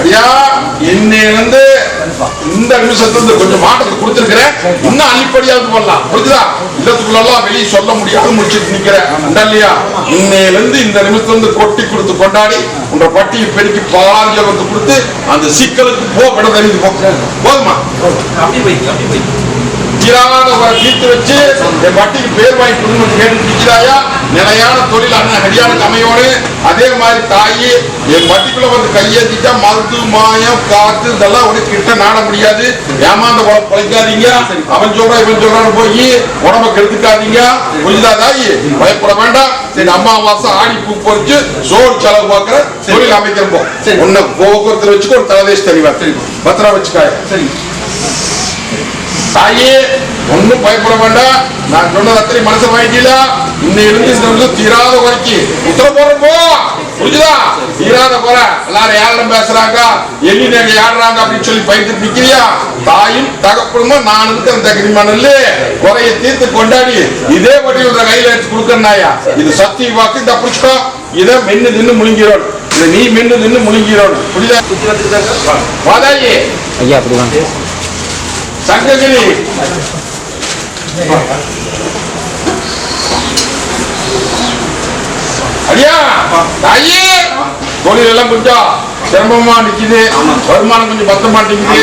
ஐயா இன்னிலிருந்து இந்த நிமிஷத்துல கொஞ்சம் மாற்றத்தை கொடுத்திருக்கிறேன். இன்னும் அள்ளிப்படியாவது பண்ணலாம் புரிஞ்சுதா? இல்லத்துக்குள்ளெல்லாம் வெளியே சொல்ல முடியாது. முடிச்சுட்டு நிக்கிறேன். இல்லையா? இன்னையிலிருந்து இந்த நிமிஷத்துல இருந்து கொட்டி கொடுத்து கொண்டாடி உங்க பட்டியை பெருக்கி பாலாஞ்சல் வந்து கொடுத்து அந்த சிக்கலுக்கு போ விட தெரியுது போதுமா? அப்படி போய் அப்படி போய் ஒரு தீர்த்து வச்சு என் பட்டிக்கு பேர் வாங்கி கொடுங்கன்னு கேட்டு நிக்கிறாயா நிலையான தொழில் அண்ணன் ஹரியானுக்கு அமையோடு அதே மாதிரி தாயி என் பட்டிக்குள்ள வந்து கையேத்திட்டா மருந்து மாயம் காத்து இதெல்லாம் ஒரு கிட்ட நாட முடியாது. ஏமாந்த உடம்பு பழைக்காதீங்க. அவன் சொல்றான் இவன் சொல்றான்னு போய் உடம்ப கெடுத்துக்காதீங்க. புரியுதா தாயி? பயப்பட வேண்டாம். சரி அம்மாவாசை ஆடி பூ பொறிச்சு சோறு செலவு பார்க்கிற தொழில் அமைக்கிறோம் போ. சரி. உன்னை போக்குவரத்துல வச்சுக்கோ ஒரு தலதேஷ் தெளிவா. பத்திரம் வச்சுக்காய சரி. தாயே ஒண்ணும் பயப்பட வேண்டாம். நான் சொன்னது அத்தனை மனசு இன்னையிலிருந்து இந்த நிமிஷம் தீராத வரைக்கும் உத்தர போறோம் போ. புரிஞ்சுதா? தீராத போற எல்லாரும் யாரும் பேசுறாங்க? எண்ணி நேங்க யாடுறாங்க அப்படின்னு சொல்லி பயந்துட்டு நிக்கிறியா? தாயும் தகப்பனுமா? நான் இருக்கிற கிரிமணல்ல. குறைய தீர்த்து கொண்டாடி இதே வட்டியில் கையில எடுத்து கொடுக்கறனாயா இது சத்திய வாக்கு இந்த புடிச்சுக்கோ இதை மென்னு தின்னு முழுங்கிறோம். இதை நீ மென்னு தின்னு முழுங்கிறோம். புரியுதா? வாதாயி. ஐயா அப்படி வாங்க சங்ககிரி. அடியா தாயி. தொழில் எல்லாம் கொஞ்சம் சிரமமா நிக்குது. வருமானம் கொஞ்சம் பத்த மாட்டேங்குது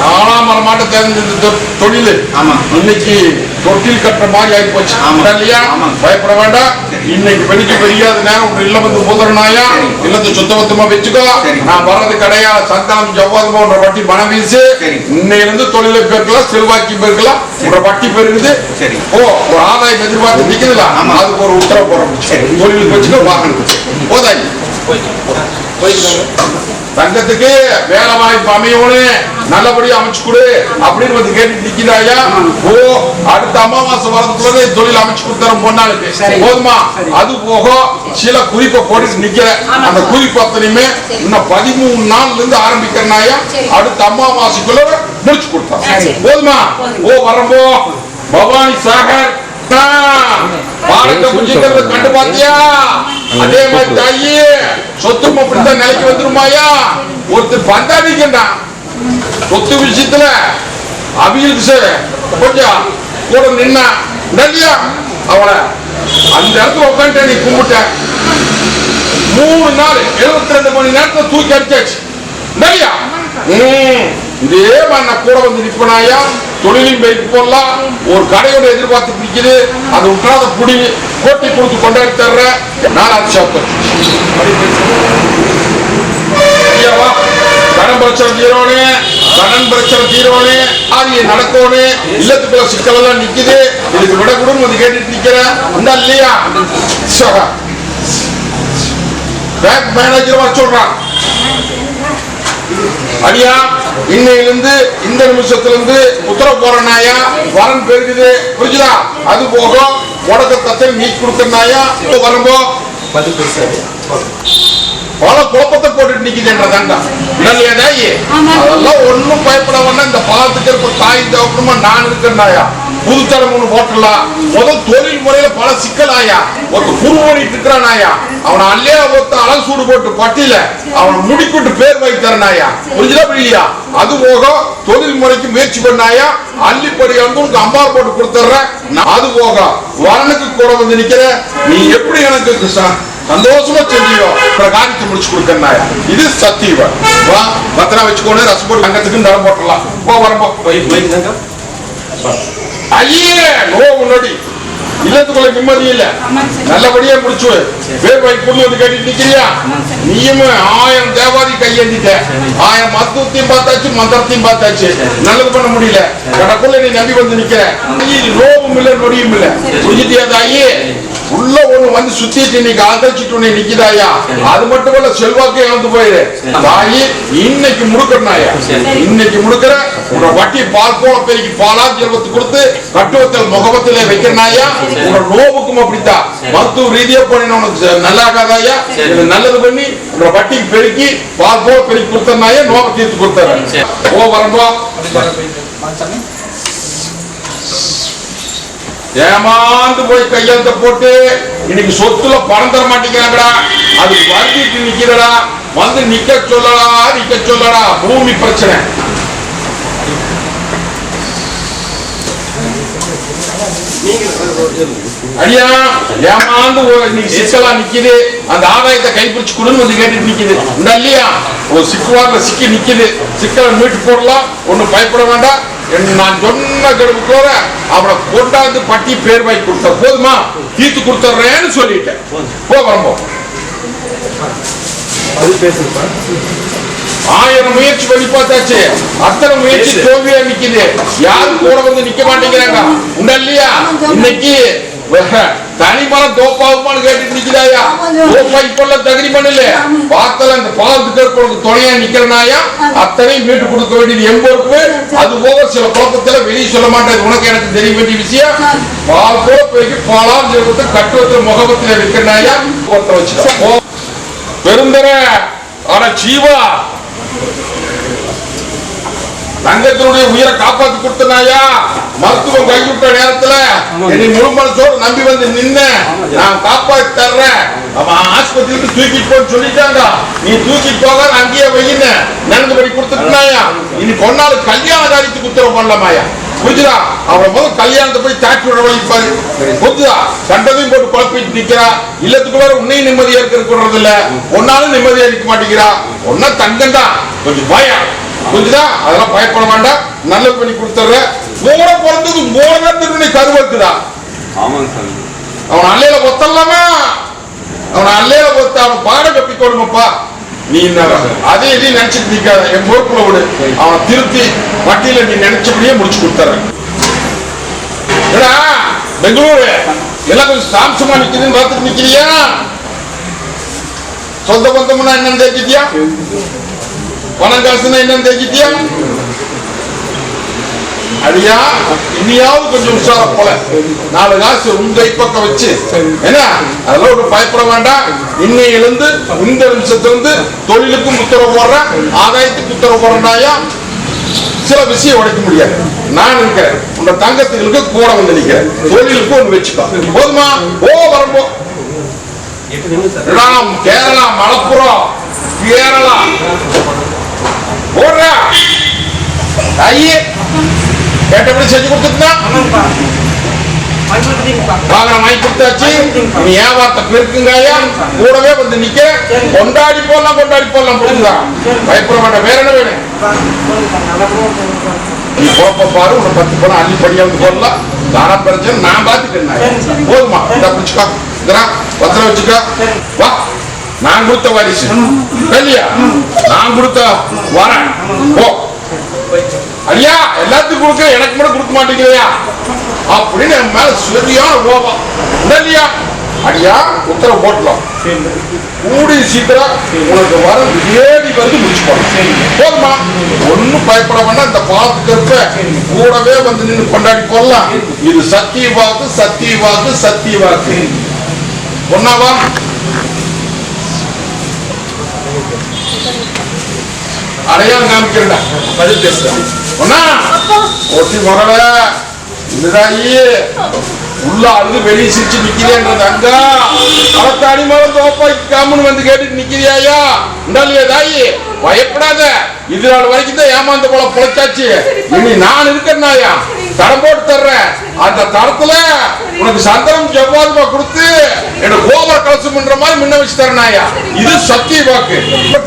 ஆமா. ஆளாம் மர மாட்ட தேர்ந்தெடுத்த தொ- தொழில் ஆமா. இன்னைக்கு தொட்டில் கட்டுற மாதிரி ஆகி போச்சு. இல்லையா. பயப்பட வேண்டாம் இன்னைக்கு வெடிக்க பெரியாத நேரம் உங்க இல்லம் வந்து போதுறனாயா இல்லத்தை சுத்த பத்தமா வச்சுக்கோ சரி. நான் வர்றது கிடையாது சந்தானம் ஜவ்வாதமா உன்ற வட்டி மனம் வீசு சரி. இன்னையிலிருந்து தொழிலை பெருக்கலாம் செல்வாக்கி பெருக்கலாம் உங்க வட்டி பெருகுது சரி. ஓ ஒரு ஆதாயம் எதிர்பார்த்து நிக்குதுல. அதுக்கு ஒரு உத்தரவு போறோம் சரி. தொழிலுக்கு வச்சுக்கோ வாகனத்துக்கு போதாய் தங்கத்துக்கு வேலை வாய்ப்பு அமையணும் நல்லபடியா அமைச்சு கொடு அப்படின்னு வந்து கேட்டு நிக்கிறாயா ஓ அடுத்த அமாவாசை வரதுக்குள்ளே தொழில் அமைச்சு கொடுத்தறோம் பொண்ணாளுக்கு. போதுமா? அது போக சில குறிப்பை போட்டு நிக்கிற அந்த குறிப்பு அத்தனையுமே இன்னும் பதிமூணு நாள்ல இருந்து ஆரம்பிக்கிறனாயா அடுத்த அமாவாசைக்குள்ள முடிச்சு கொடுத்தோம் போதுமா? ஓ வரம்போ பவானி சாகர் பாலத்தை முடிச்சுக்கிறது கண்டு பாத்தியா அதே மாதிரி தாயி சொத்தும் அப்படித்தான் நிலைக்கு வந்துருமாயா? ஒருத்தர் பந்தாடிக்கண்டா சொத்து விஷயத்துல அவியலுக்கு கொஞ்சம் கூட நின்னா. இல்லையா அவளை. அந்த இடத்துல உட்காந்து நீ கும்பிட்ட. மூணு நாள் எழுபத்தி ரெண்டு மணி நேரத்துல தூக்கி அடிச்சாச்சு. இல்லையா இதே மாதிரி நான் கூட வந்து நிப்பனாயா? தொழிலையும் போயிட்டு போடலாம் ஒரு கடையோட எதிர்பார்த்து நிக்குது அது விட்டாத புடி கோட்டி கொடுத்து கொண்டாடி தர்ற நாலாவது சாப்பிட்டு ஐயாவா கடன் பிரச்சனை தீரோனே கடன் பிரச்சனை தீரோனே அது நடக்கோனே? இல்லத்துக்குள்ள சிக்கல் எல்லாம் நிக்குது. இதுக்கு விட கூட வந்து கேட்டுட்டு நிக்கிறேன். அந்த இல்லையா? சகா. பேங்க் மேனேஜர் வர சொல்றான். அடியா இன்னையிலிருந்து இந்த நிமிஷத்துல இருந்து உத்தரவு போறனாயா வரன் பெருகுது. புரிஞ்சுதா? அது போக முடக்கத்தை நீக்கி கொடுக்கறனாயா? வரும்போ? பதில் பெருசாரு பல குழப்பத்தை போட்டுட்டு நிக்குதுன்றதாண்டா இல்லையா தாயி அதெல்லாம் ஒண்ணும் பயப்பட வேண்டாம். இந்த பாலத்துக்கு இருக்க தாய் தவக்கணுமா நான் இருக்கிறனாயா? புதுத்தரம் ஒண்ணு போட்டுடலாம். முதல் தொழில் முறையில பல சிக்கலாயா? ஒருத்த குருவோடிட்டு இருக்கிறானாயா? அவனை அல்லையா ஒருத்த அழகு சூடு போட்டு பட்டியல அவனை முடிக்கிட்டு பேர் வைத்தரனாயா புரிஞ்சுதா புரியலையா? அது போக தொழில் முறைக்கு முயற்சி பண்ணாயா? அள்ளிப்படி வந்து உனக்கு அம்பார் போட்டு கொடுத்துட்றேன். அது போக வரனுக்கு கூட வந்து நிக்கிற நீ எப்படி எனக்கு சந்தோஷமா செஞ்சியோ காரியத்தை முடிச்சு கொடுக்கறனாயா இது சத்தியவன் வா பத்திரம் வச்சுக்கோன்னு ரசம் போட்டு அங்கத்துக்கு தரம் போட்டுடலாம். போ போயிருந்தாங்க ஐயே நோ முன்னாடி. இல்லத்துக்குள்ள நிம்மதி இல்ல. நல்லபடியா முடிச்சு. பேர் வாங்கி கொண்டு வந்து கட்டி நிக்கிறியா? நீயும் ஆயிரம் தேவாதி கையேந்திட்ட. ஆயிரம் மருத்துவத்தையும் பார்த்தாச்சு மந்திரத்தையும் பார்த்தாச்சு. நல்லது பண்ண முடியல. கடக்குள்ள நீ நம்பி வந்து நிக்கிற. லோபம் இல்ல நொடியும் இல்ல. புரிஞ்சுட்டியா தாயி? உள்ள ஒண்ணு வந்து சுத்திட்டு இன்னைக்கு ஆதரிச்சுட்டு உன்னை நிக்குதாயா? அது மட்டும் இல்ல செல்வாக்கே இழந்து போயிரு. தாயி இன்னைக்கு முடுக்கறனாயா இன்னைக்கு முடுக்கிற உன்னோட வட்டி பால் போல பெருக்கி பாலா ஜெல்வத்து கொடுத்து கட்டுவத்தில் முகவத்திலே வைக்கிறனாயா? உன்னோட நோவுக்கும் அப்படித்தான் மருத்துவ ரீதியா போனீங்க உனக்கு நல்லா ஆகாதாயா இது நல்லது பண்ணி உன்னோட வட்டிக்கு பெருக்கி பால் போல பெருக்கி கொடுத்தனாயா? நோவை தீர்த்து கொடுத்தாரு ஓ வரம்போ. ஏமாந்து போய் கையெழுத்த போட்டு இன்னைக்கு சொத்துல பணம் தர மாட்டேங்கிறாங்கடா. அது வருத்திட்டு நிக்கிறடா. வந்து நிக்க சொல்லடா நிக்க சொல்லடா. பூமி பிரச்சனை. ஐயா ஏமாந்து இன்னைக்கு சிக்கலா நிக்குது. அந்த ஆதாயத்தை கைப்பிடிச்சு கொடுன்னு வந்து கேட்டுட்டு நிக்குது. இல்லையா? ஒரு சிக்குவார்ல சிக்கி நிக்குது. சிக்கலை மீட்டு போடலாம். ஒண்ணும் பயப்பட வேண்டாம். நான் சொன்ன கடுப்புக்கோர அவனை கொண்டாந்து பட்டி பேர் வாங்கி கொடுத்த போதுமா? தீர்த்து கொடுத்துட்றேன்னு சொல்லிட்டேன். போ வரம்போ ஆயிரம் முயற்சி பண்ணி பார்த்தாச்சு. அத்தனை முயற்சி தோல்வியா நிக்குது. யாரும் கூட வந்து நிக்க மாட்டேங்கிறாங்க. உண்டா இல்லையா இன்னைக்கு தனிமரம் தோப்பாகுமான்னு கேட்டுட்டு நிக்கிறாயா தோப்பா இப்ப தகுதி பண்ணல. பார்த்தல அந்த பாலத்துக்கு இருக்கிறவங்க துணையா நிக்கிறனாயா? அத்தனையும் மீட்டு கொடுக்க வேண்டியது என் பொறுப்பு. அது போக சில குழப்பத்துல வெளியே சொல்ல மாட்டேன். உனக்கு எனக்கு தெரிய வேண்டிய விஷயம். பால் கூட போய்க்கு பாலால் ஜெபத்தை கட்டுவத்தில் முகபத்துல இருக்கிறனாயா ஒருத்தர் வச்சுக்கோ. பெருந்தர ஆனா ஜீவா. தங்கத்தினுடைய உயிரை காப்பாத்தி கொடுத்தனாயா? மருத்துவம் கைவிட்ட நேரத்துல என்னை முழு மனசோடு நம்பி வந்து நின்ன நான் காப்பாத்தி தர்றேன். அவன் ஆஸ்பத்திரிக்கு தூக்கிட்டு போன்னு சொல்லிட்டாங்க நீ தூக்கிட்டு போக நான் அங்கேயே வையின நடந்தபடி கொடுத்துட்டாயா இனி பொன்னாள் கல்யாண காரியத்துக்கு உத்தரவு பண்ணலாமாயா புரிஞ்சுதா? அவன் முதல் கல்யாணத்தை போய் தாக்கி விட வழிப்பாரு புரிஞ்சுதா? கண்டதையும் போட்டு குழப்பிட்டு நிக்கிறா. இல்லத்துக்கு வேற உன்னையும் நிம்மதியா இருக்கிறது இல்ல ஒன்னாலும் நிம்மதியா இருக்க மாட்டேங்கிறா. ஒன்னா தங்கண்டா. கொஞ்சம் பயம் புரிஞ்சுதா? அதெல்லாம் பயப்பட வேண்டாம். நல்லது பண்ணி கொடுத்துட்ற மூட பிறந்தது மூணு பேர்த்துக்கு நீ கருவத்துடா ஆமாங்க சாமி அவன் அல்லையில ஒத்தல்லாமா அவன் அல்லையில ஒத்த அவன் பாட கப்பி கொடுமப்பா நீ இந்த அதே இதையும் நினைச்சிட்டு நிக்காத என் பொறுப்புல விடு. அவனை திருத்தி வட்டியில நீ நினைச்சபடியே முடிச்சு கொடுத்துறேன். ஏடா பெங்களூரு? எல்லாம் கொஞ்சம் சாம்சமா நிக்குதுன்னு பார்த்துட்டு நிக்கிறியா? சொந்த பந்தம்னா என்னன்னு தெரிஞ்சிட்டியா பணம் காசுன்னா என்னன்னு தெரிஞ்சிட்டியா அடியா இனியாவது கொஞ்சம் உஷாரா போல. நாலு காசு உங்க கைப்பக்கம் வச்சு. என்ன? அதெல்லாம் ஒரு பயப்பட வேண்டாம். இன்னை எழுந்து இந்த நிமிஷத்திலிருந்து தொழிலுக்கும் உத்தரவு போடுறேன் ஆதாயத்துக்கு உத்தரவு போடுறேன்டாயா சில விஷயம் உடைக்க முடியாது. நான் இருக்கிறேன் உங்க தங்கத்துகளுக்கு கூட வந்து நிக்கிறேன். தொழிலுக்கு ஒண்ணு வச்சுக்கோ. போதுமா? ஓ ராம் கேரளா மலப்புரம் கேரளா. போடுறா. ஐயே. கேட்டபடி செஞ்சு கொடுத்துட்டா வாகனம் வாங்கி கொடுத்தாச்சு. நீ வியாபாரத்தை பெருக்குங்கய்யா கூடவே வந்து நிக்க. கொண்டாடி போடலாம் கொண்டாடி போடலாம் புரிஞ்சுதா? பயப்பட வேண்டாம் வேற என்ன வேணும்? நீ போப்ப பாரு உன்னை பத்து பணம் அள்ளி படியாந்து போடலாம். தானா பிரச்சனை நான் பாத்துக்கிறேன் போதுமா? இந்த பிடிச்சுக்கோ. இதரா பத்திரம் வச்சுக்கோ. வா. நான் கொடுத்த வாரிசு. இல்லையா நான் கொடுத்த வரேன். போ. ஐயா எல்லாத்துக்கும் கொடுக்க எனக்கு மட்டும் கொடுக்க மாட்டேங்கிறியா? அப்படின்னு என் மேல சரியான கோபம். இல்லையா அடியா உத்தரவு போட்டலாம். கூடி சீக்கிரம் உனக்கு வர தேடி வந்து முடிச்சு போதுமா? ஒன்னும் பயப்பட வேண்டாம் இந்த பாலத்துக்கு இருப்ப கூடவே வந்து நின்று கொண்டாடி கொள்ளலாம். இது சத்திய வாக்கு சத்திய வாக்கு சத்திய வாக்கு ஒன்னாவா அடையாளம் காமிக்கிறேன்டா பதில் பேசுறேன் ஒன்னா ஒட்டி மகள இதுதாயி உள்ள அழுது வெளியே சிரிச்சு நிக்கிறேன்றது அங்க. அவத்தாடி மரம் தோப்பாய் காமன் வந்து கேட்டுட்டு நிக்கிறியாயா? உண்டாலியா தாயி பயப்படாத. இது நாள் வரைக்கும் தான் ஏமாந்த போல பொழைச்சாச்சு. இனி நான் இருக்கிறனாயா? தடம் போட்டு தர்றேன். அந்த தரத்துல உனக்கு சந்தனம் ஜவ்வாதுமா கொடுத்து என்ன கோபுர கலசம் பண்ற மாதிரி முன்ன வச்சு தரனாயா? இது சத்திய வாக்கு.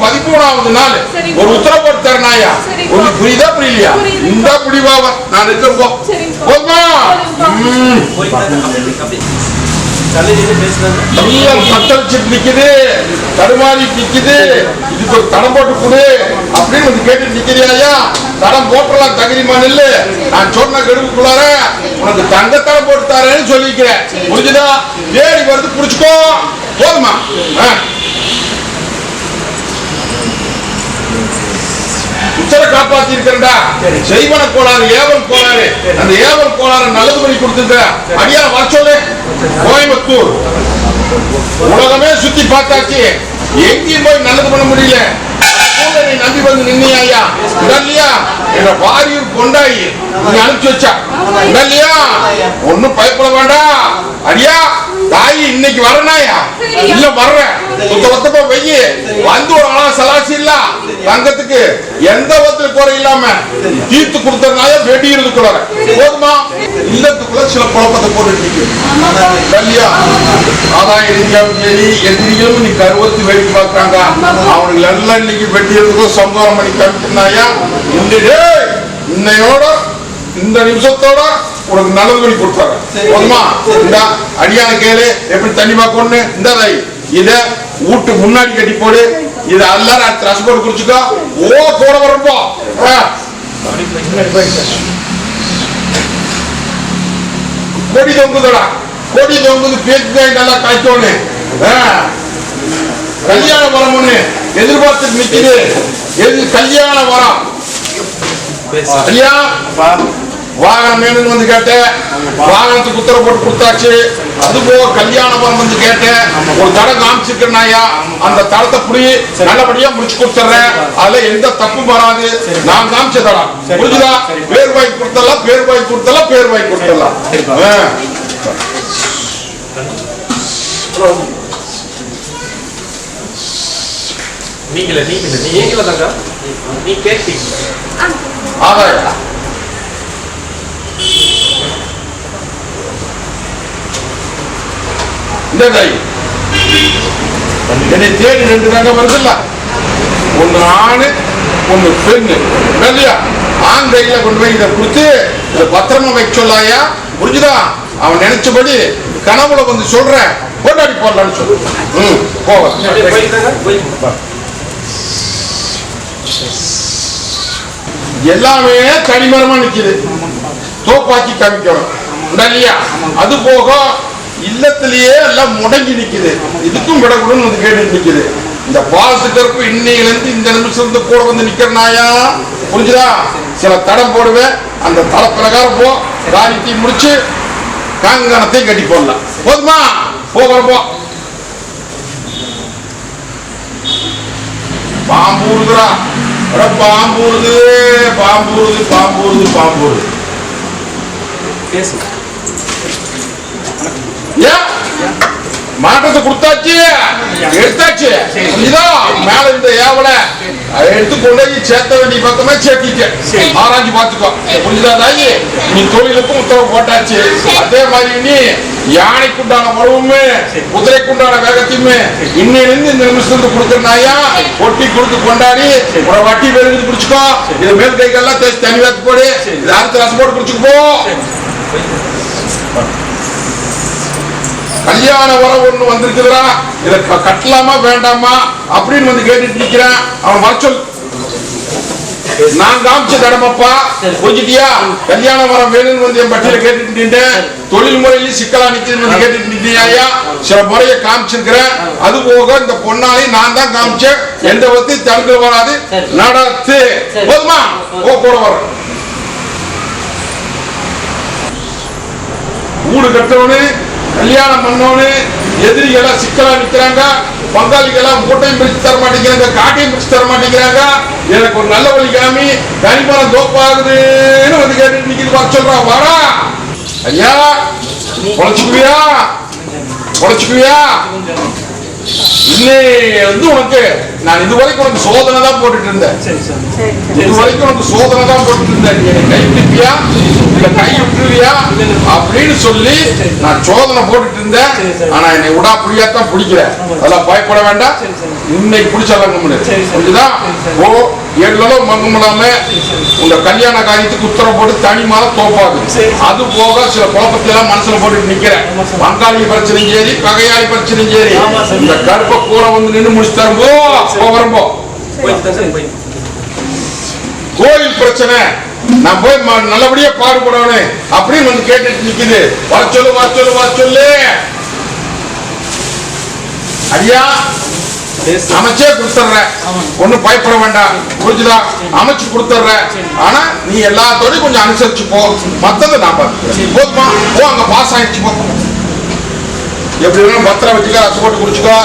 பதிமூணாவது நாள் ஒரு உத்தரவு போட்டு தரனாயா? உங்களுக்கு புரியுதா புரியலையா? இந்த புடிவாவ நான் இருக்கிறப்போ போதுமா ம். போயிட்டாங்க அப்படி அப்படி தள்ளி நின்று பேசுறாங்க எல்லாம் நிக்குது தடுமாறி நிக்குது இதுக்கு ஒரு தடம் போட்டு கொடு அப்படின்னு வந்து கேட்டு நிக்கிறியாயா தடம் போட்டுலாம் தகுதிமா நெல்லு நான் சொன்ன கெடுப்புக்குள்ளார உனக்கு தங்க போட்டு தரேன்னு சொல்லிக்கிறேன் புரிஞ்சுதா? தேடி வருது புடிச்சுக்கோ. போதுமா? உச்சரை காப்பாத்தி இருக்கிறேன்டா செய்வன கோளாறு ஏவல் கோளாறு. அந்த ஏவல் கோளாறு நல்லது பண்ணி கொடுத்துருக்க அடியா வர சொல்லு. கோயம்புத்தூர். உலகமே சுத்தி பார்த்தாச்சு. எங்கேயும் போய் நல்லது பண்ண முடியல. நீ நம்பி வந்து நின்னியா இல்லையா என்ற வாரியூர் கொண்டாயி நீ அனுப்பிச்சு வச்சா. இல்லையா ஒண்ணும் பயப்பட வேண்டாம். அடியா தாயி இன்னைக்கு வரனாயா இல்ல வர்றேன். சுத்த ஒத்தப்பா வெய்யி. வந்து ஒரு ஆளா சலாசி இல்ல? தங்கத்துக்கு எந்த விதத்துல குறை இல்லாம தீர்த்து கொடுத்ததுனால வெடிக்கிறதுக்குள்ள போதுமா? இல்லத்துக்குள்ள சில குழப்பத்தை போட்டு இல்லையா ஆதாய ரீதியாவும் சரி எதிரிகளும் நீ கருவத்து வேடிக்கை பார்க்கறாங்க. அவனுக்கு எல்லாம் இன்னைக்கு வெட்டியதுக்கும் சம்ஹாரம் பண்ணி காமிச்சிருந்தாயா இன்னைக்கு இன்னையோட இந்த நிமிஷத்தோட உனக்கு நல்லது பண்ணி கொடுத்தாரு போதுமா? இந்த அடியான கேளு எப்படி தண்ணி பார்க்கணும்னு இந்த தை இத வீட்டு முன்னாடி கட்டி போடு. இத எல்லாரும் அடுத்த ரசம் போட்டு குடிச்சுக்கோ. ஓ கூட வரப்போ. கொடி தொங்குதடா. கொடி தொங்குது பேச்சு நல்லா காய்ச்சோன்னு. கல்யாண வரம் ஒண்ணு எதிர்பார்த்து நிக்குது. எது கல்யாண வரம் ஐயா வாகனம் வேணும்னு வந்து கேட்டேன். வாகனத்துக்கு உத்தரவு போட்டு கொடுத்தாச்சு. அது போக கல்யாணம் வந்து கேட்டேன். ஒரு தடம் காமிச்சிருக்கேன் அந்த தடத்தை புடி நல்லபடியா முடிச்சு கொடுத்துறேன். அதுல எந்த தப்பும் வராது. நான் காமிச்ச தடம் புரிஞ்சுதா? பேர் வாங்கி கொடுத்தலாம் பேர் வாங்கி கொடுத்தலாம் பேர் வாங்கி கொடுத்தலாம். நீங்கள நீங்கள நீங்கள தாங்க. நீ கேட்டீங்க. ஆதாயா என்னை தேடி ரெண்டு தாங்க வருதுல்ல. ஒண்ணு ஆணு ஒண்ணு பெண்ணு. இல்லையா? ஆண் கையில கொண்டு போய் இதை கொடுத்து இதை பத்திரமா வைக்க சொல்லாயா? புரிஞ்சுதா? அவன் நினைச்சபடி கனவுல வந்து சொல்றேன் கொண்டாடி போடலான்னு சொல்லு. ம் போக போய் எல்லாமே தனிமரமா நிக்குது. தோப்பாக்கி காமிக்கணும். இல்லையா? அது போக இல்லத்திலேயே எல்லாம் முடங்கி நிக்குது. இதுக்கும் விடக்கூடும் வந்து கேட்டு நிக்குது. இந்த பாசு கருப்பு இருந்து இந்த நிமிஷம் இருந்து கூட வந்து நிக்கிறனாயா? புரிஞ்சுதா? சில தடம் போடுவேன். அந்த தட பிரகாரம் போ. காரியத்தையும் முடிச்சு காங்கணத்தையும் கட்டி போடலாம். போதுமா? போகிறோம் போ பாம்பூருதுடா அட பாம்பூருது பாம்பூருது பாம்பூருது பாம்பூருது பேசு மாற்றத்தை கொடுத்தாச்சு. எடுத்தாச்சு. இதோ மேல இந்த ஏவல எடுத்து கொண்டு போய் சேர்த்த வேண்டிய பக்கமே சேர்த்திக்க ஆராய்ச்சி பார்த்துக்கோ. புரிஞ்சுதா தாயி நீ தொழிலுக்கும் உத்தரவு போட்டாச்சு. அதே மாதிரி நீ யானைக்குண்டான உறவுமே குதிரைக்குண்டான வேகத்தையுமே இன்னையிலிருந்து இந்த நிமிஷத்துக்கு கொடுக்கறனாயா ஒட்டி கொடுத்து கொண்டாடி ஒரு வட்டி பெருகுது குடிச்சுக்கோ இது மேல் கைகள்லாம் தேய்ச்சி தண்ணி வாத்து போடு. இது அடுத்த ரசம் போட்டு குடிச்சுக்கு போ கல்யாண வர ஒண்ணு வந்திருக்குதுடா. இத கட்டலாமா வேண்டாமா? அப்படின்னு வந்து கேட்டுட்டு நிக்கிறேன். அவன் வர சொல். நான் காமிச்ச தடமப்பா புரிஞ்சுட்டியா? கல்யாண வரம் வேணும்னு வந்து என் பட்டியல கேட்டுட்டு நின்றேன். தொழில் முறையில் சிக்கலா நிக்குதுன்னு வந்து கேட்டுட்டு நின்றியா சில முறையை காமிச்சிருக்கிறேன். அது போக இந்த பொண்ணாலையும் நான் தான் காமிச்சேன். எந்த விதத்தையும் தடுக்க வராது. நடத்து. போதுமா? ஓ கூட வர. வீடு கட்டவனு கல்யாணம் பண்ணோன்னு எதிரிகளா சிக்கலா நிக்கிறாங்க பங்காளிகளா மூட்டையும் பிரிச்சு தர மாட்டேங்கிறாங்க காட்டையும் பிரிச்சு தர மாட்டேங்கிறாங்க. எனக்கு ஒரு நல்ல வழி காமி தனிமரம் தோப்பாகுதுன்னு வந்து கேட்டு நிக்கிது வர சொல்றா வாடா. ஐயா பொழைச்சுக்குவியா பொழைச்சுக்குவியா வந்து உனக்கு நான் இது வரைக்கும் உனக்கு சோதனை தான் போட்டுட்டு இருந்தேன். சரி சார். இது வரைக்கும் உனக்கு சோதனை தான் போட்டுட்டு இருந்தேன். நீ கை பிடிப்பியா இல்ல கை விட்டுருவியா? அப்படின்னு சொல்லி நான் சோதனை போட்டுட்டு இருந்தேன். ஆனா என்னை விடா புரியாதான் பிடிக்கிறேன் அதெல்லாம் பயப்பட வேண்டாம். இன்னைக்கு பிடிச்சலாம் சரி, சரி. புரிஞ்சுதா? ஓ ஏழு மங்கமிடாம உங்க கல்யாண காரியத்துக்கு உத்தரவு போட்டு தனி மாத தோப்பாகுது சரி. அது போக சில குழப்பத்தை எல்லாம் மனசுல போட்டுட்டு நிக்கிறேன். பங்காளி பிரச்சனையும் சரி பகையாளி பிரச்சனையும் சரி. இந்த கருப்பை கூட வந்து நின்று முடிச்சு தரும்போ போ வரும்போ போயிட்டு தான் சார் போய் கோயில் பிரச்சனை. நான் போய் நல்லபடியா பாடுபடணும் அப்படின்னு வந்து கேட்டுட்டு நிக்குது. வர சொல்லு வர சொல்லு வர சொல்லு. ஐயா அமைச்சே கொடுத்துட்றேன் ஒண்ணும் பயப்பட வேண்டாம். புரிஞ்சுதா? அமைச்சு கொடுத்துட்றேன் ஆனா நீ எல்லாத்தோடயும் கொஞ்சம் அனுசரிச்சு போ. மத்ததை நான் பார்த்துக்கிறேன். போதுமா? போ அங்க பாஸ் ஆயிடுச்சு போ. எப்படி வேணும் பத்திரம் வச்சுக்கோ ரசம் போட்டு குடிச்சுக்கோ.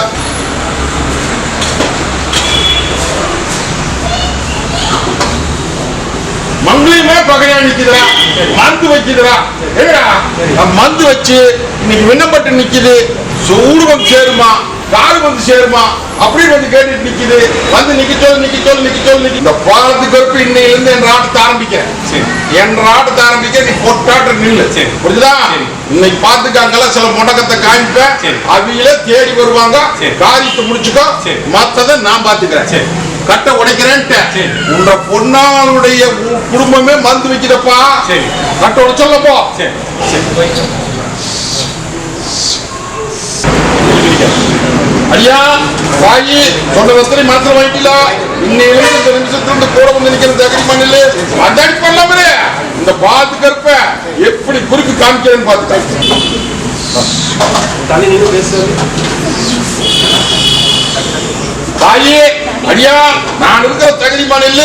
மங்களையுமே தொகையா நிக்குதுடா. மந்து வைக்குதுடா ஏடா மந்து வச்சு இன்னைக்கு விண்ணப்பட்டு நிக்குது. ஊடுபம் சேருமா? காரு வந்து சேருமா அப்படின்னு வந்து கேட்டுட்டு நிக்குது வந்து நிக்க சொல்லு நிக்க சொல்லு நிக்க சொல்லு நிக்க இந்த பாலத்துக்கு கருப்பு இன்னையில இருந்து என் ஆட்டத்தை ஆரம்பிக்கிறேன் சரி. என் ஆட்டத்தை ஆரம்பிக்க நீ பொட்டாட்ட நில்லு சரி. சரி. இன்னைக்கு பாத்துக்காங்கல்ல சில முடக்கத்தை காமிப்பேன் சரி. அவியில தேடி வருவாங்க சரி. காரியத்தை முடிச்சுக்கோ சரி. மத்ததை நான் பாத்துக்கிறேன் சரி. கட்ட உடைக்கிறேன்ட்டு சரி. உங்க பொன்னாளுடைய குடும்பமே மந்து வைக்கிறப்பா சரி. கட்ட உடைச்சல்ல போ சரி சரி ஐயா வாயி சொன்ன வசதி மனசுல வாங்கிக்கல இன்னையில இந்த நிமிஷத்துல இருந்து கூட வந்து நிக்கிற தகரி மண்ணில் அதாடி பண்ணலாமே இந்த பாத்து எப்படி குறுக்கு காமிக்கிறேன்னு பேசுறது தாயி ஐயா நான் இருக்கிற தகுதி மண்ணில்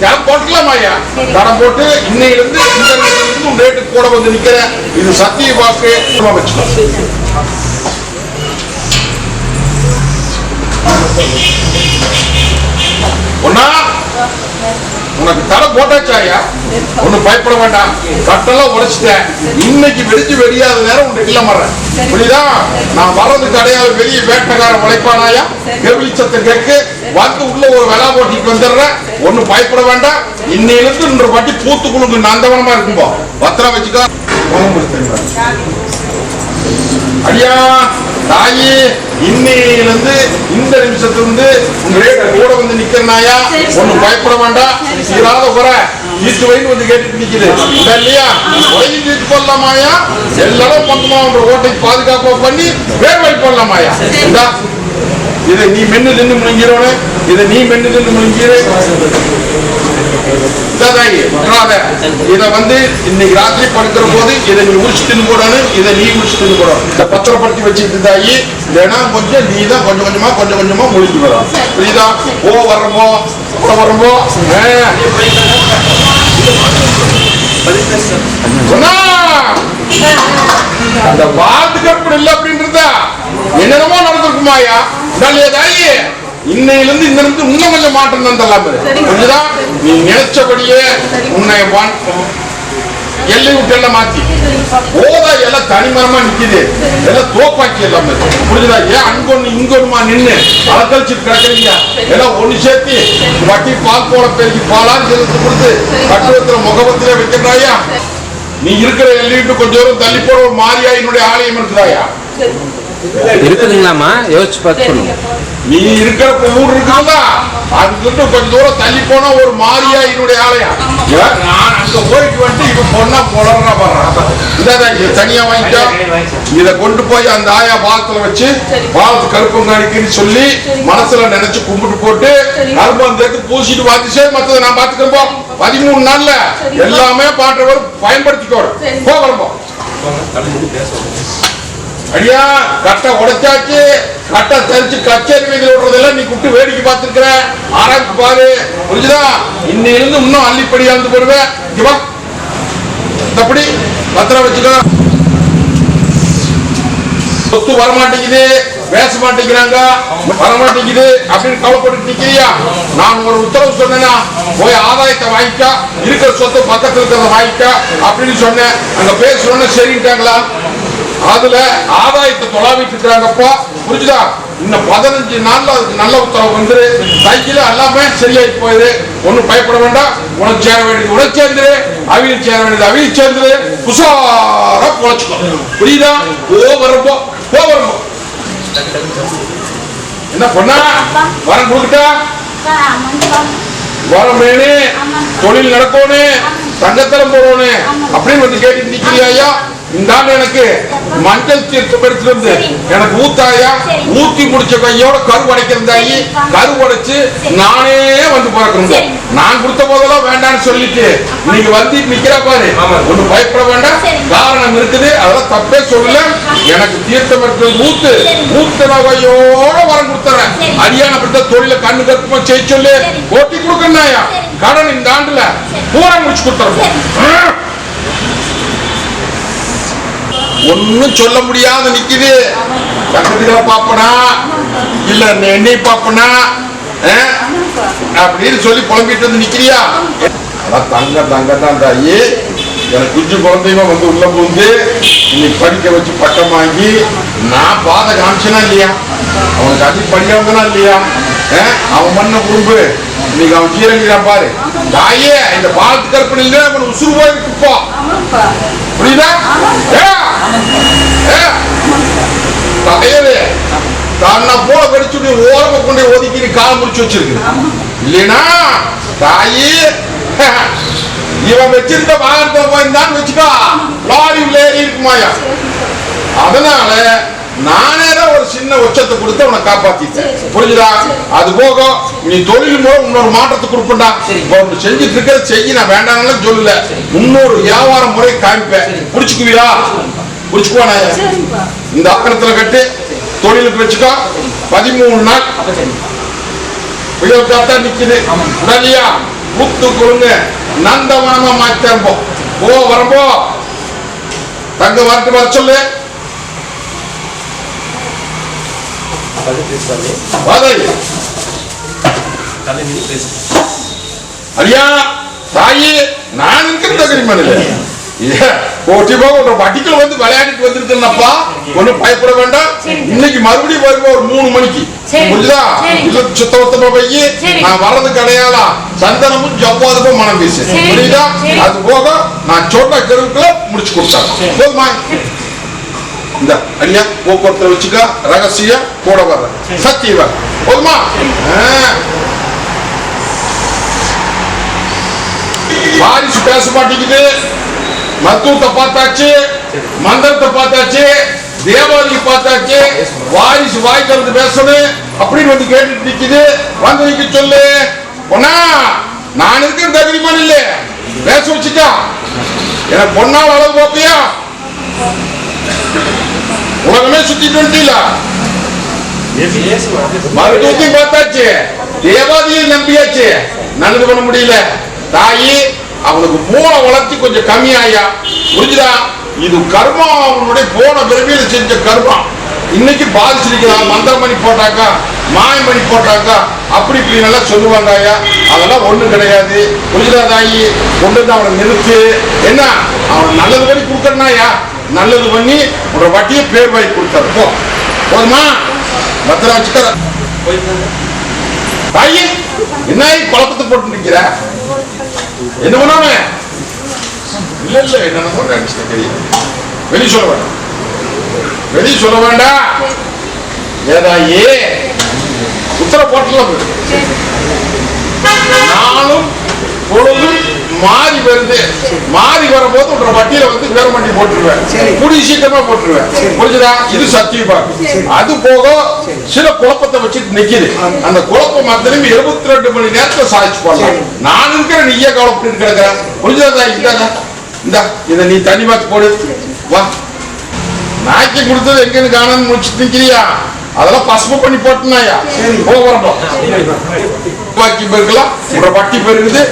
கேம் போட்டுக்கலாம் ஐயா தடம் போட்டு இன்னையில இருந்து இந்த ரேட்டுக்கு கூட வந்து நிக்கிறேன். இது சத்திய வாக்கு. வச்சுக்கோ ஒன்னா உனக்கு தலை போட்டாச்சாயா? ஒன்னும் பயப்பட வேண்டாம். கட்டெல்லாம் உடைச்சிட்டேன். இன்னைக்கு வெடிச்சு வெடியாத நேரம் உன் இல்ல மர்றேன் புரியுதா? நான் வர்றதுக்கு அடையாளம் வெளியே வேட்டக்காரன் உழைப்பானாயா? கெவிலிச்சத்தை கேட்கு வந்து உள்ள ஒரு வெலா போட்டிட்டு வந்துடுறேன். ஒன்னும் பயப்பட வேண்டாம். இன்னையிலிருந்து இன்று வாட்டி பூத்து குழுங்கு நந்தவனமா இருக்கும்போ பத்திரம் வச்சுக்கோ. அடியா தாயி இன்னையிலிருந்து இந்த நிமிஷத்திலிருந்து உங்க ரேட்டு கூட வந்து நிக்கிறனாயா ஒண்ணும் பயப்பட வேண்டாம். சீராத குறை. ஈட்டு வைன்னு வந்து கேட்டுட்டு நிக்குது. இல்லையா? உலகி தீட்டு போடலாமாயா எல்லாரும் மொத்தமா உங்க ஓட்டைக்கு பாதுகாப்பா பண்ணி பேர் வை போடலாமாயா இந்தா. இதை நீ மென்னு நின்று முழுங்கிறோன்னு இதை நீ மென்னு நின்று முழுங்கிரு இதாதாயி, விட்டுறாத. வந்து இன்னைக்கு ராத்திரி படுக்கிற போது இதை நீ உரிச்சு தின்னு போடணும் இதை நீ உரிச்சு தின்னு போடணும் இதை பத்திரப்படுத்தி வச்சுட்டு தாயி இல்லைன்னா கொஞ்சம் நீ தான் கொஞ்சம் கொஞ்சமா கொஞ்சம் கொஞ்சமா முழிஞ்சு வரும் புரியுதா? ஓ வரமோ கூட வர்றமோ பதில் பேசு சொன்னா. அந்த பாத்துக்கு அப்படி இல்லை அப்படின்றதா என்னென்னமோ நடந்திருக்குமாயா இல்லையா தாயி இன்னையிலிருந்து இந்த நிமிஷம் இன்னும் கொஞ்சம் மாற்றம் தான் தரலாம் புரியுதா நீ நினைச்சபடியே உன்னை எல்லை விட்டு எல்லாம் மாத்தி. போதா எல்லாம் தனிமரமா நிக்குது. எல்லாம் தோப்பாக்கி எல்லாமே புரியுதா ஏன் அங்கொன்னு இங்கொன்னுமா நின்னு. அலக்கழிச்சிட்டு கிடக்குறீங்க. எல்லாம் ஒண்ணு சேர்த்து வட்டி பால் போல பெருக்கி பாலான்னு செலுத்து கொடுத்து கட்டுவத்துல முகபத்திலே வைக்கிறாயா நீ இருக்கிற எல்லையிட்டு கொஞ்சம் தள்ளி போற ஒரு மாரியா என்னுடைய ஆலயம் இருக்குதாயா? இருக்குதுங்களாம்மா? யோசிச்சு பார்த்து சொல்லுங்க. நீ இருக்கிற ஊர் இருக்குதா அங்கிட்டு கொஞ்சம் தூரம் தள்ளி போனா ஒரு மாரியா என்னுடைய ஆலயம். நான் அங்க போயிட்டு வந்து இப்ப பொண்ணா புலர்றா வர்றான் இதான் இதை தனியா வாங்கிக்கோ. இத கொண்டு போய் அந்த ஆயா பாலத்துல வச்சு பாலத்து கருப்பங்காணிக்குன்னு சொல்லி மனசுல நினைச்சு கும்பிட்டு போட்டு கரும்பு அந்த இடத்துக்கு பூசிட்டு வாதிச்சே மத்ததை நான் பாத்துக்கிறோம் பதிமூணு நாள்ல எல்லாமே பாட்டவர் பயன்படுத்திக்கோ போ வரும்போ ஐயா கட்டை உடைச்சாச்சு கட்டை தெரிச்சு கச்சேரி வீதியில் விடுறதெல்லாம் நீ கூப்பிட்டு வேடிக்கை பார்த்துருக்கிற. ஆராய்ச்சி பாரு. புரிஞ்சுதா? இன்னிலிருந்து இன்னும் அள்ளிப்படி வந்து போடுவேன் இங்க அப்படி பத்திரம் வச்சுக்கோ. சொத்து வரமாட்டேங்குது. பேச மாட்டேங்கிறாங்க. வரமாட்டேங்குது. அப்படின்னு கவலைப்பட்டு நிக்கிறியா? நான் ஒரு உத்தரவு சொன்னேன்னா போய் ஆதாயத்தை வாங்கிக்க. இருக்கிற சொத்து பக்கத்துல இருக்கிறத வாங்கிக்க. அப்படின்னு சொன்னேன். அங்க பேர் சொன்ன சரின்ட்டாங்களா? அதுல ஆதாயத்தை தொலாவிட்டு இருக்காங்கப்பா புரிஞ்சுதா? இன்னும் பதினஞ்சு நாள்ல அதுக்கு நல்ல உத்தரவு வந்துரு சைக்கிள் எல்லாமே சரியாயி போயிரு. ஒண்ணும் பயப்பட வேண்டாம். உனக்கு சேர வேண்டியது உனக்கு சேர்ந்துரு. அவியில் சேர வேண்டியது அவியில் சேர்ந்துரு. உஷாரா பொழைச்சுக்கோ. புரியுதா? ஓ வரும்போ போ வரப்போ என்ன பொண்ணா? வரம் கொடுத்துட்டா வரம் வேணும் தொழில் நடக்கணும் தங்கத்தரம் போடணும் அப்படின்னு வந்து கேட்டு நிக்கிறியா ஐயா இந்த ஆண்டு எனக்கு மஞ்சள் தீர்த்தம் எடுத்துட்டு எனக்கு ஊத்தாயா? ஊத்தி முடிச்ச கையோட கரு உடைக்கிறதாயி கரு உடைச்சு நானே வந்து பிறக்கணும் நான் கொடுத்த போதெல்லாம் வேண்டாம்னு சொல்லிட்டு. நீங்க வந்து நிக்கிற பாரு. ஒண்ணு பயப்பட வேண்டாம். காரணம் இருக்குது. அதெல்லாம் தப்பே சொல்லல. எனக்கு தீர்த்தம் எடுத்து ஊத்து ஊத்துன கையோட வரம் கொடுத்துறேன். அரியான அப்படித்தான் தொழில கண்ணு கருப்பமா செய்ய சொல்லு. ஓட்டி கொடுக்கறாயா கடன் இந்த ஆண்டுல பூரா முடிச்சு கொடுத்துறோம் ஒன்னும் சொல்ல முடியாத நிக்குது. பக்கத்துல பாப்பனா? இல்ல என்னை பாப்பனா? அப்படின்னு சொல்லி புலம்பிட்டு வந்து நிக்கிறியா? அதான் தங்க தங்க தான் தாயி. எனக்கு குஞ்சு குழந்தையுமே வந்து உள்ள போந்து இன்னைக்கு படிக்க வச்சு பட்டம் வாங்கி நான் பாதை காமிச்சனா இல்லையா? அவனுக்கு அதி படிக்காமனா இல்லையா? அவன் பண்ண குறும்பு. இன்னைக்கு அவன் கீழங்கிறான் பாரு. தாயே இந்த பாலத்து கற்பனையில அவன் உசுறு போயிருக்கு இப்போ புரியுதா? தலையவே தன்னை போல வெடிச்சு நீ ஓரமா கொண்டு ஒதுக்கி நீ கால் முடிச்சு வச்சிருக்கு இல்லைனா தாயி இவன் வச்சிருந்த வாகனத்தை போயிருந்தான்னு வச்சுக்கோ லாரி ஏறி இருக்குமாயா அதனால நானே தான் ஒரு சின்ன உச்சத்தை கொடுத்து அவனை காப்பாத்திட்டேன் புரிஞ்சுதா? அது போக நீ தொழில் மூலம் இன்னொரு மாற்றத்தை கொடுப்பண்டா இப்போ செஞ்சுட்டு இருக்கிறத செய்ய நான் வேண்டாம்னு சொல்லல. இன்னொரு வியாபார முறை காமிப்பேன். புடிச்சுக்குவியா புடிச்சுக்குவானே சரிப்பா. இந்த அக்கறத்துல கட்டு தொழிலுக்கு வச்சுக்கோ. பதிமூணு நாள். காத்தா நிக்குது. உடலியா முத்து கொடுங்க நந்தவனமா மாத்தேன் போ. போ வரம்போ தங்க வரட்டு வர சொல்லு. அடியா தாயி நான் இருக்கிற தகுதி மனித ஒரு வட்டிகள் வந்து விளையாடிட்டு வந்திருக்கேன்னப்பா ஒண்ணும் பயப்பட வேண்டாம். இன்னைக்கு மறுபடியும் வருவோம் ஒரு மூணு மணிக்கு. புரிஞ்சுதா. இல்ல சுத்த போய். நான் வர்றது கிடையாதா? சந்தனமும் ஜவ்வாதுக்கும் மனம் பேசு. புரியுதா. அது போக நான் சொன்ன கருவுக்குள்ள முடிச்சு கொடுத்தாங்க போதுமா? இந்த அடியா போக்குவரத்துல வச்சுக்க. ரகசிய கூட வர்ற. சத்தியவ. போதுமா. வாரிசு பேச மாட்டேங்குது. மருத்துவத்தை பார்த்தாச்சு மந்திரத்தை பார்த்தாச்சு தேவாதி பார்த்தாச்சு வாரிசு வாய்க்கிறது பேசணும் அப்படின்னு வந்து கேட்டுட்டு நிக்குது. வந்து நிக்க சொல்லு. பொண்ணா நான் இருக்கிற தைரியமான இல்ல. பேச வச்சுட்டா எனக்கு பொண்ணால் அளவு பார்ப்பியா? உலகமே சுத்திட்டு வந்துட்டீங்களா? மருத்துவத்தையும் பார்த்தாச்சு. தேவாதியை நம்பியாச்சு. நல்லது பண்ண முடியல. தாயி அவனுக்கு மூளை வளர்ச்சி கொஞ்சம் கம்மியாயா? புரிஞ்சுதா? இது கர்மா அவனுடைய போன பிறவியில செஞ்ச கர்மா. இன்னைக்கு பாதிச்சிருக்கிறான் மந்திரமணி போட்டாக்கா மாயமணி போட்டாக்கா அப்படி இப்படி நல்லா சொல்லுவாங்காயா அதெல்லாம் ஒண்ணும் கிடையாது. புரிஞ்சுதா தாயி? கொண்டு வந்து அவனை நிறுத்து. என்ன? அவன் நல்லது பண்ணி கொடுக்கறனாயா நல்லது பண்ணி ஒரு வட்டியை பேர் வாங்கி கொடுத்தாரு. போ. போதுமா? பத்திரம் வச்சுக்கிற தாயி என்ன குழப்பத்தை போட்டு நிற்கிற என்ன பண்ணாம? இல்ல இல்ல என்ன சொல்றேன் தெரியும் சொல்ல வேண்டாம். வெளி சொல்ல வேண்டாம். ஏதாயே உத்தர போட்டலாம் நானும் பொழுதும் மாறி வருது மாறி வரும்போது உன்ற வட்டியில வந்து வேற வண்டி போட்டுருவேன். கூடிய சீக்கிரமா போட்டுருவேன். புரிஞ்சுதா? இது சத்தியமா அது போக சில குழப்பத்தை வச்சுட்டு நிக்குது. அந்த குழப்பம் மாத்திரம் இருபத்தி ரெண்டு மணி நேரத்துல சாதிச்சு போடலாம். நான் இருக்கிற நீயே கவலைப்பட்டு கிடக்குற? புரிஞ்சுதா இந்தாங்க. இந்த இதை நீ தண்ணி பார்த்து போடு. வா. நாய்க்கு கொடுத்தது எங்கன்னு காணான்னு முடிச்சுட்டு நிக்கிறியா? அதெல்லாம் பசுப்பு பண்ணி போட்டுனாயா? போகிறோம் பாக்கி பெருக்கலாம் உங்களோட வட்டி பெருகுது